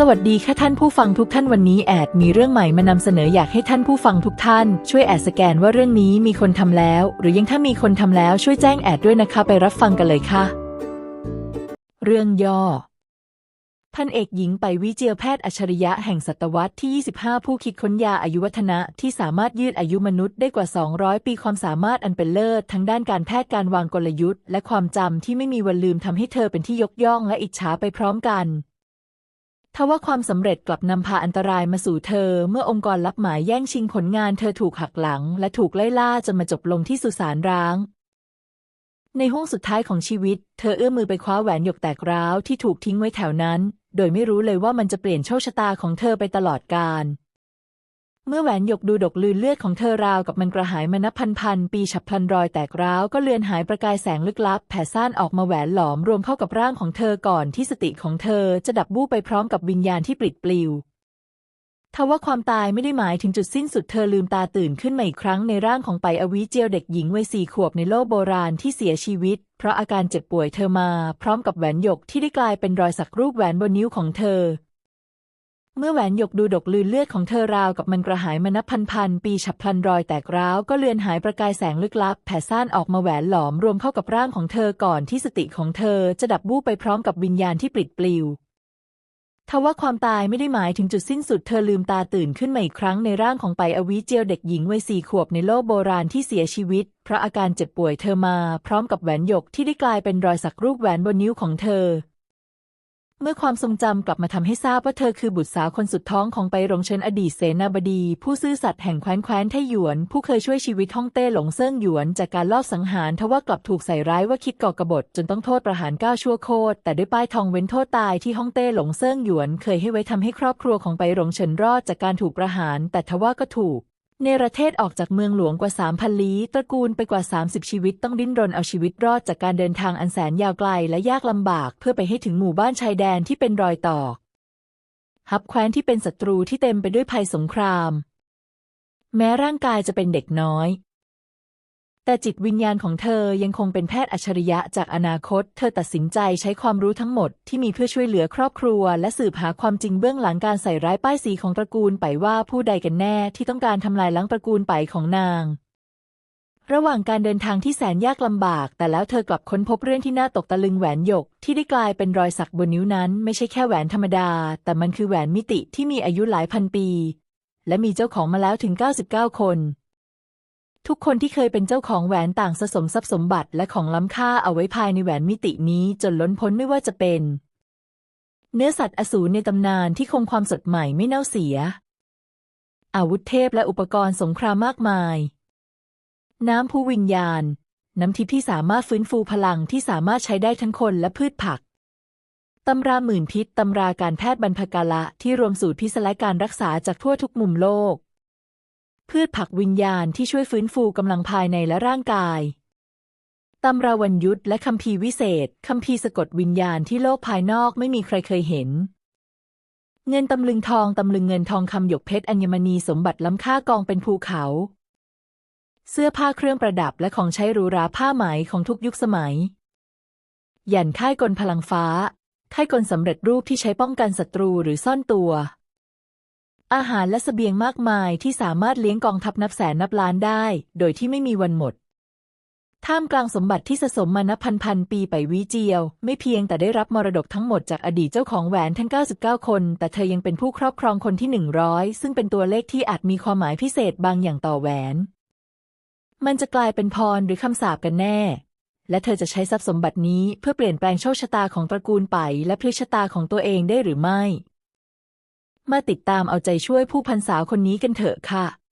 สวัสดีค่ะท่านผู้ฟังทุกท่านวันนี้แอดมีเรื่องใหม่มานำเสนออยากให้ท่านผู้ฟังทุกท่าน ช่วยแอดสแกนว่าเรื่องนี้มีคนทำแล้ว หรือยังถ้ามีคนทำแล้วช่วยแจ้งแอดด้วยนะคะไปรับฟังกันเลยค่ะ เรื่องย่อพันเอกหญิงไปวิเจียแพทย์อัจฉริยะแห่งศตวรรษที่ 25 ผู้คิดค้นยาอายุวัฒนะที่สามารถยืดอายุมนุษย์ได้กว่า 200 ปีความสามารถอันเป็นเลิศทั้งด้านการแพทย์การวางกลยุทธ์ และความจำที่ไม่มีวันลืมทำให้เธอเป็นที่ยกย่องและอิจฉาไปพร้อมกัน ทว่าความสำเร็จกลับนำพาอันตรายมาสู่เธอ เมื่อองค์กรรับหมายแย่งชิงผลงานเธอถูกหักหลัง และถูกไล่ล่าจนมาจบลงที่สุสานร้าง ในห้วงสุดท้ายของชีวิต เธอเอื้อมมือไปคว้าแหวนหยกแตกร้าวที่ถูกทิ้งไว้แถวนั้น โดยไม่รู้เลยว่ามันจะเปลี่ยนโชคชะตาของเธอไปตลอดกาล เมื่อแหวนหยกดูดกลืนเลือดของเธอราวกับมันกระหายมานับพันพันปีฉับพลันรอยแตกร้าวก็เลือนหายประกายแสงลึกลับ แผ่ซ่านออกมาแหวนหลอมรวมเข้ากับร่างของเธอก่อนที่สติของเธอจะดับบู้ไปพร้อมกับวิญญาณที่ปลิดปลิวทว่าความตายไม่ได้หมายถึงจุดสิ้นสุดเธอลืมตาตื่นขึ้นมาอีกครั้งในร่างของไปอวิเจียวเด็กหญิงวัยสี่ขวบในโลกโบราณที่เสียชีวิต เพราะอาการเจ็บป่วยเธอมา พร้อมกับแหวนหยกที่ได้กลายเป็นรอยสักรูปแหวนบนนิ้วของเธอ เมื่อแหวนหยกดูดกลืนเลือดของเธอราวกับมันกระหายมานับพันพันปีฉับพลันรอยแตกร้าวก็เลือนหายประกายแสงลึกลับ แผ่ซ่านออกมาแหวนหลอมรวมเข้ากับร่างของเธอก่อนที่สติของเธอจะดับบู้ไปพร้อมกับวิญญาณที่ปลิดปลิวทว่าความตายไม่ได้หมายถึงจุดสิ้นสุดเธอลืมตาตื่นขึ้นมาอีกครั้งในร่างของไปอวิเจียวเด็กหญิงวัยสี่ขวบในโลกโบราณที่เสียชีวิต เพราะอาการเจ็บป่วยเธอมา พร้อมกับแหวนหยกที่ได้กลายเป็นรอยสักรูปแหวนบนนิ้วของเธอ เมื่อความทรงจำกลับมาทำให้ทราบว่าเธอคือบุตรสาวคนสุดท้องของไปรงเชิญอดีตเสนาบดี ผู้ซื่อสัตย์แห่งแคว้นแคว้นไทหยวน ผู้เคยช่วยชีวิตฮ่องเต้หลงเซิ่งหยวน จากการลอบสังหารทว่ากลับถูกใส่ร้ายว่าคิดก่อกบฏจนต้องโทษประหารก้าวชั่วโคตรแต่ด้วยป้ายทองเว้นโทษตายที่ฮ่องเต้หลงเซิ่งหยวน เคยให้ไว้ทำให้ครอบครัวของไปรงเฉินรอดจากการถูกประหาร แต่ทว่าก็ถูก ในประเทศออกจากเมืองหลวงกว่า 3,000 ลี้ ตระกูลไปกว่า 30 ชีวิตต้องดิ้นรนเอาชีวิตรอดจากการเดินทางอันแสนยาวไกลและยากลำบากเพื่อไปให้ถึงหมู่บ้านชายแดนที่เป็นรอยต่อ ฮับแคว้นที่เป็นศัตรูที่เต็มไปด้วยภัยสงคราม แม้ร่างกายจะเป็นเด็กน้อย แต่จิตวิญญาณของเธอยังคงเป็นแพทย์อัจฉริยะจากอนาคต เธอตัดสินใจใช้ความรู้ทั้งหมดที่มีเพื่อช่วยเหลือครอบครัว และสืบหาความจริงเบื้องหลังการใส่ร้ายป้ายสีของตระกูลไปว่าผู้ใดกันแน่ที่ต้องการทำลายล้างตระกูลไปของนาง ระหว่างการเดินทางที่แสนยากลำบาก แต่แล้วเธอกลับค้นพบเรื่องที่น่าตกตะลึงแหวนหยก ที่ได้กลายเป็นรอยสักบนนิ้วนั้น ไม่ใช่แค่แหวนธรรมดา แต่มันคือแหวนมิติที่มีอายุหลายพันปี และมีเจ้าของมาแล้วถึง 99 คน ทุกคนที่เคยเป็นเจ้าของแหวนต่างสะสมทรัพย์สมบัติและของล้ำค่าเอาไว้ภายในแหวนมิตินี้จนล้นพ้นไม่ว่าจะเป็น เนื้อสัตว์อสูรในตำนานที่คงความสดใหม่ไม่เน่าเสีย อาวุธเทพและอุปกรณ์สงครามมากมาย น้ำผู้วิญญาณ น้ำทิพย์ที่สามารถฟื้นฟูพลังที่สามารถใช้ได้ทั้งคนและพืชผักตำราหมื่นพิษตำราการแพทย์บรรพกาละที่รวมสูตรพิษและการรักษาจากทั่วทุกมุมโลก พืชผักวิญญาณที่ช่วยฟื้นฟูกำลังภายในและร่างกายตำราวันยุทธและคัมภีร์วิเศษคัมภีร์สะกดวิญญาณที่โลกภายนอกไม่มีใครเคยเห็น เงินตำลึงทองตำลึงเงินทองคำหยกเพชรอัญมณีสมบัติล้ำค่ากองเป็นภูเขา เสื้อผ้าเครื่องประดับและของใช้หรูหราผ้าไหมของทุกยุคสมัยหยันค่ายกลพลังฟ้า ค่ายกลสำเร็จรูปที่ใช้ป้องกันศัตรูหรือซ่อนตัว อาหารและเสบียงมากมายที่สามารถเลี้ยงกองทัพนับแสนนับล้านได้ โดยที่ไม่มีวันหมด ท่ามกลางสมบัติที่สะสมมานับพันพันปีไปวิเจียว ไม่เพียงแต่ได้รับมรดกทั้งหมดจากอดีตเจ้าของแหวนทั้ง 99 คน แต่เธอยังเป็นผู้ครอบครองคนที่ 100 ซึ่งเป็นตัวเลขที่อาจมีความหมายพิเศษบางอย่างต่อแหวน มันจะกลายเป็นพรหรือคำสาปกันแน่ และเธอจะใช้ทรัพย์สมบัตินี้เพื่อเปลี่ยนแปลงโชคชะตาของตระกูลไป และพลิกชะตาของตัวเองได้หรือไม่ มาติดตามเอาใจช่วยผู้พันสาวคนนี้กันเถอะค่ะ